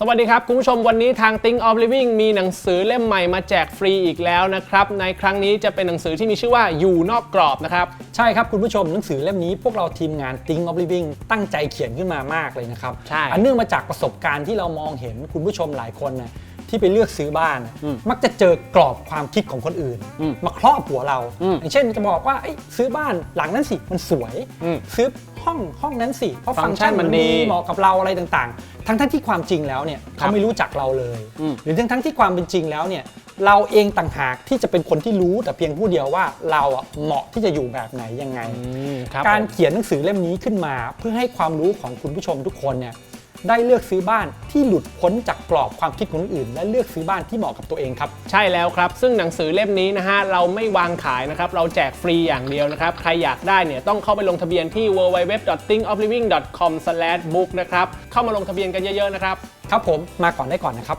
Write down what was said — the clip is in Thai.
สวัสดีครับ คุณผู้ชมวันนี้ทาง Think of Living มีหนังสือเล่มใหม่มาแจกฟรีอีกแล้วนะครับ ในครั้งนี้จะเป็นหนังสือที่มีชื่อว่าอยู่นอกกรอบนะครับ ใช่ครับคุณผู้ชมหนังสือเล่มนี้พวกเราทีมงาน Think of Living ตั้งใจเขียนขึ้นมามากเลยนะครับใช่ อันเนื่องมาจากประสบการณ์ที่เรามองเห็นคุณผู้ชมหลายคนนะ ที่ไปเลือกซื้อบ้านมักจะเจอกรอบความคิดของคนอื่นมาครอบหัวเรา อืมอย่างเช่นจะบอกว่าเอ้ยซื้อบ้านหลังนั้นสิมันสวย อืมซื้อห้องห้องนั้นสิเพราะฟัฟังงก์ก์ชัชันนมัมันนดีดีเหมาะกับเราอะไรต่างๆ ทั้งทั้งๆที่ความจริงแล้วเนี่ยครัเขาบไม่รู้จักเราเลย อืม หรือทั้งทั้งๆที่ความเป็นจริงแล้วเนี่ยเราเองต่างหากที่จะเป็นคนที่รู้แต่เพียงผู้เดียวว่าเราอะเหมาะที่จะอยู่แบบไหนยังไง อืมครับ การผมเขียนหนังสือเล่มนี้ขึ้นมา เพื่อให้ความรู้ของคุณผู้ชมทุกคนเนี่ย ได้เลือกซื้อบ้านที่หลุดพ้นจากกรอบความคิดของคนอื่น และเลือกซื้อบ้านที่เหมาะกับตัวเองครับ ใช่แล้วครับ ซึ่งหนังสือเล่มนี้นะฮะเราไม่วางขายนะครับ เราแจกฟรีอย่างเดียวนะครับ ใครอยากได้เนี่ยต้องเข้าไปลงทะเบียนที่ www.thinkofliving.com/book นะครับ เข้ามาลงทะเบียนกันเยอะๆนะครับ ครับผมมาก่อนได้ก่อนนะครับ